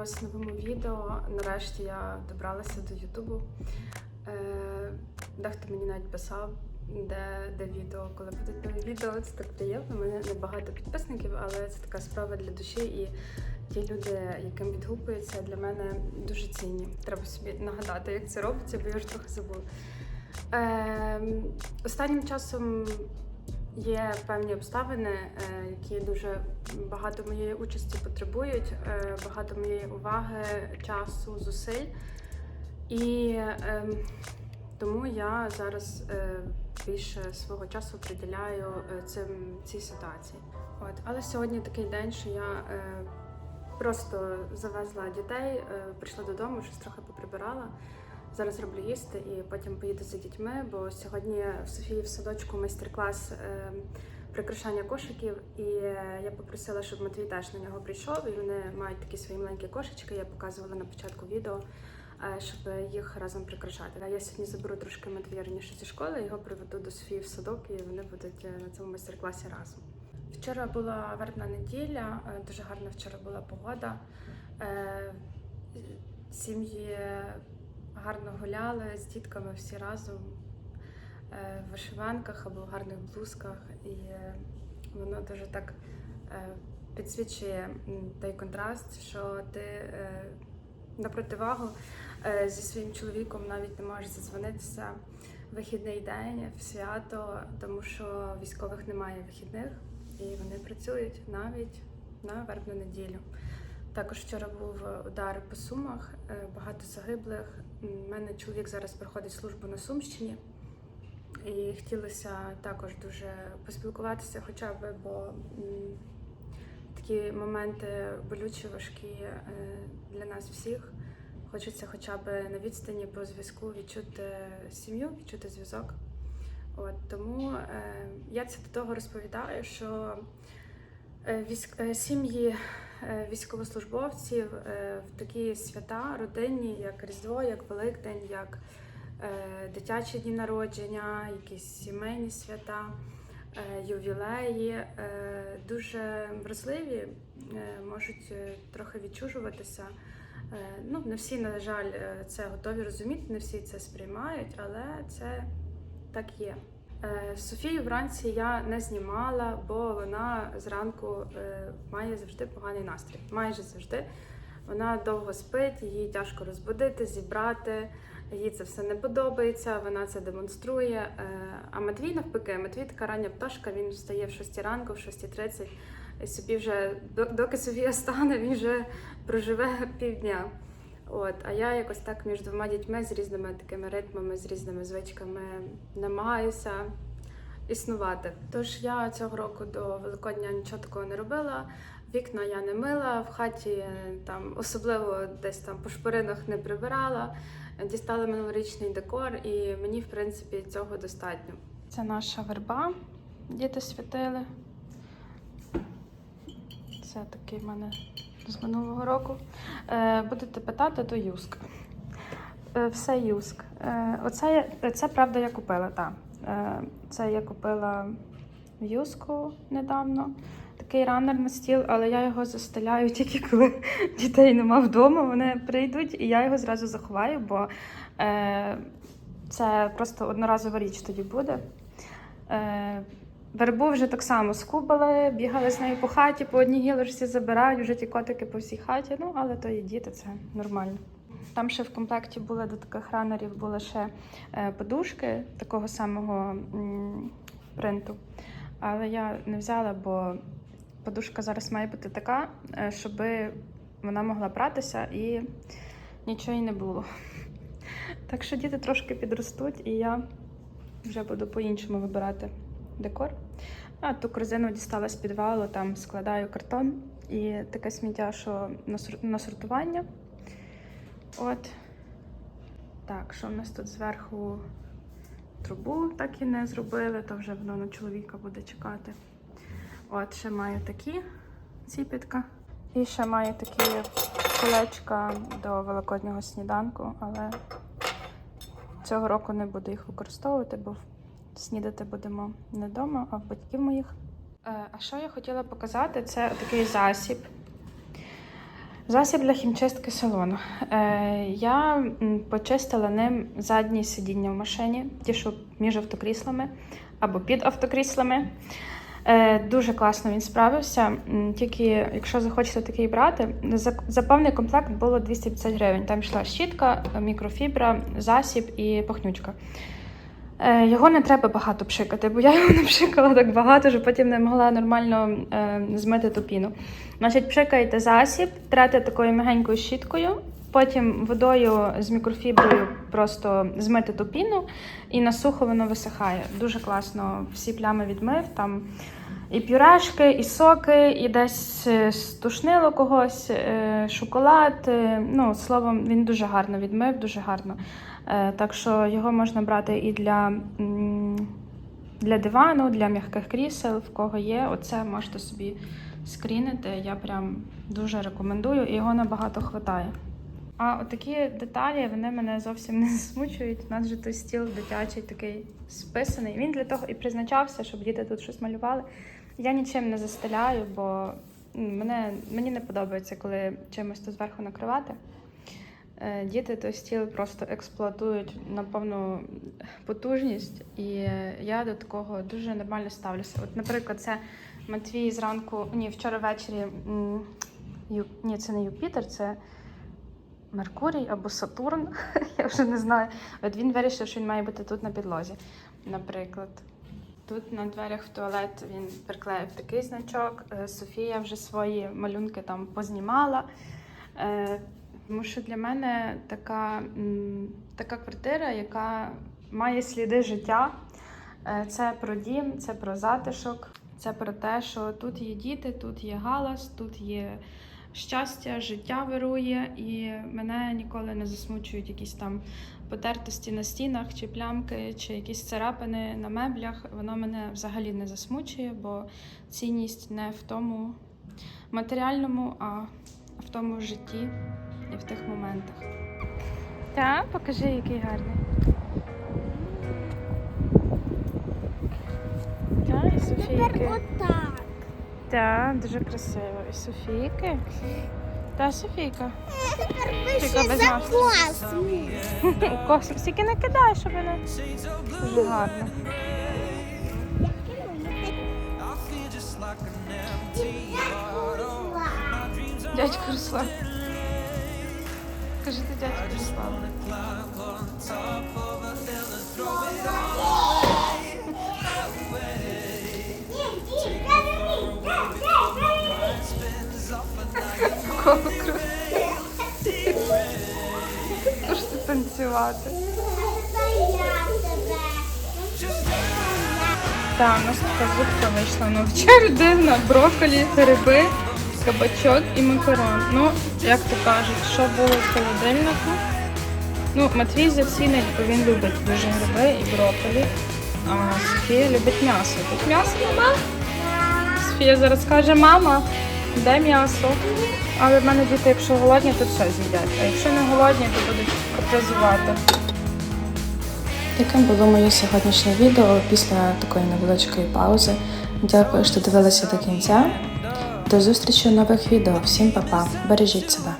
Вас новому відео. Нарешті я добралася до Ютубу. Е, дехто мені навіть писав, де, де відео, коли будуть нові відео. Це так приємно. У мене небагато підписників, але це така справа для душі. І ті люди, яким відгукується, для мене дуже цінні. Треба собі нагадати, як це робиться, бо я вже трохи забула. Е, останнім часом Є певні обставини, е, які дуже багато моєї участі потребують, е, багато моєї уваги, часу, зусиль. І е, тому я зараз е, більше свого часу приділяю цим цій ситуації. От, але сьогодні такий день, що я просто завезла дітей, прийшла додому, щось трохи поприбирала. Зараз роблю їсти і потім поїду за дітьми, бо сьогодні в Софії в садочку майстер-клас е, прикрашання кошиків, і я попросила, щоб Матвій теж на нього прийшов. І вони мають такі свої маленькі кошечки. Я показувала на початку відео, е, щоб їх разом прикрашати. Я сьогодні заберу трошки Матвія раніше зі школи, його приведу до Софії в садок, і вони будуть е, на цьому майстер-класі разом. Вчора була вербна неділя, дуже гарна вчора була погода. Сім'ї гарно гуляли з дітками всі разом е, в вишиванках або в гарних блузках, і е, воно дуже так е, підсвічує той контраст, що ти на противагу зі своїм чоловіком навіть не можеш задзвонитися в вихідний день в свято, тому що військових немає вихідних і вони працюють навіть на вербну неділю. Також вчора був удар по сумах, е, багато загиблих. У мене чоловік зараз проходить службу на Сумщині, і хотілося також дуже поспілкуватися, хоча б, бо такі моменти болючі, важкі е, для нас всіх. Хочеться хоча б на відстані по зв'язку відчути сім'ю, відчути зв'язок. От тому е, я це до того розповідаю, що е, військ, е, сім'ї е, військовослужбовців е, в такі свята родинні, як Різдво, як Великдень, як е, дитячі дні народження, якісь сімейні свята, е, ювілеї, е, дуже вразливі, е, можуть е, трохи відчужуватися. Е, Ну, не всі, на жаль, е, це готові розуміти, не всі це сприймають, але це так є. Е, Софію вранці я не знімала, бо вона зранку е, має завжди поганий настрій. Майже завжди. Вона довго спить, її тяжко розбудити, зібрати. Їй це все не подобається, вона це демонструє. Е, А Матвій навпаки, Матвій така рання пташка, він встає в 6 ранку, в 6.30, і собі вже, до- доки Софія стане, він вже проживе півдня. От, а я якось так між двома дітьми з різними такими ритмами, з різними звичками намагаюся існувати. Тож я цього року до Великодня нічого такого не робила. Вікна я не мила, в хаті е, там особливо десь там по шпоринах не прибирала. Дістала минулорічний декор, і мені, в принципі, цього достатньо. Це наша верба, діти святили. Це такий в мене з минулого року. Е, будете питати, то юск. Е, все юск. Е, оце, це правда я купила, так. Це я купила в юску недавно. Такий ранер на стіл, але я його застеляю тільки коли дітей нема вдома. Вони прийдуть, і я його зразу заховаю, бо це просто одноразова річ тоді буде. Вербу вже так само скубали, бігали з нею по хаті, по одній гілочці забирають вже ті котики по всій хаті. Ну, але то є діти, це нормально. Там ще в комплекті були до таких ранерів були ще е, подушки такого самого принту. Але я не взяла, бо подушка зараз має бути така, е, щоб вона могла братися і нічого й не було. Так що діти трошки підростуть, і я вже буду по-іншому вибирати декор. А ту корзину дістала з підвалу, там складаю картон і таке сміття, що на сортування. От. Так, що в нас тут зверху трубу так і не зробили, то вже воно на чоловіка буде чекати. От, ще маю такі ціпітка. І ще маю такі колечка до великоднього сніданку, але цього року не буду їх використовувати, бо снідати будемо не вдома, а в батьків моїх. Е, А що я хотіла показати, це такий засіб. Засіб для хімчистки салону. Е, я почистила ним задні сидіння в машині, ті, що між автокріслами або під автокріслами. Е, дуже класно він справився. Тільки якщо захочете такий брати, за, повний комплект було 250 гривень. Там йшла щітка, мікрофібра, засіб і пахнючка. Е, Його не треба багато пшикати, бо я його не пшикала так багато, що потім не могла нормально е, змити ту піну. Значить, пшикаєте засіб, трете такою мягенькою щіткою, потім водою з мікрофіброю просто змити ту піну, і на сухо воно висихає. Дуже класно всі плями відмив. Там і пюрешки, і соки, і десь е, стушнило когось, е, шоколад. е, Ну, словом, він дуже гарно відмив, дуже гарно. Е, Так що його можна брати і для, для дивану, для м'яких крісел, в кого є. Оце можете собі скрінити. Я прям дуже рекомендую, і його набагато хватає. А отакі деталі вони мене зовсім не засмучують. У нас же той стіл дитячий такий списаний. Він для того і призначався, щоб діти тут щось малювали. Я нічим не застеляю, бо мене, мені не подобається, коли чимось тут зверху накривати. Е, Діти той стіл просто експлуатують на повну потужність, і е, я до такого дуже нормально ставлюся. От, наприклад, це Матвій зранку, ні, вчора ввечері. Ю, ні, це не Юпітер, це Меркурій або Сатурн. Я вже не знаю. От він вирішив, що він має бути тут на підлозі. Наприклад, тут на дверях в туалет він приклеїв такий значок. Е, Софія вже свої малюнки там познімала. Тому що для мене така, така квартира, яка має сліди життя. Е, Це про дім, це про затишок, це про те, що тут є діти, тут є галас, тут є щастя, життя вирує, і мене ніколи не засмучують якісь там потертості на стінах, чи плямки, чи якісь царапини на меблях. Воно мене взагалі не засмучує, бо цінність не в тому матеріальному, а в тому житті і в тих моментах. Так, покажи, який гарний. Так, і Софійки. отак. Так, дуже красиво. І Софійки. Та Софійка. Тепер Тільки пише без за нас. космос. Космос тільки щоб вона дуже гарно. Дядько Руслан. Кажи ти дядько Руслан. Коло круто. Тож ти танцювати. Так, у нас така зубка вийшла на вечерю дивна. Брокколі, гриби, кабачок і макарон. Ну, як то кажуть, що було в холодильнику. Ну, Матвій зацінить, бо він любить дуже гриби і брокколі. А Софія любить м'ясо. Тут м'ясо нема. Софія зараз каже, мама, де м'ясо? Але в мене діти, якщо голодні, то все з'їдять. А якщо не голодні, то будуть капризувати. Таким було моє сьогоднішнє відео після такої невеличкої паузи. Дякую, що дивилися до кінця. До зустрічі у нових відео. Всім па-па. Бережіть себе.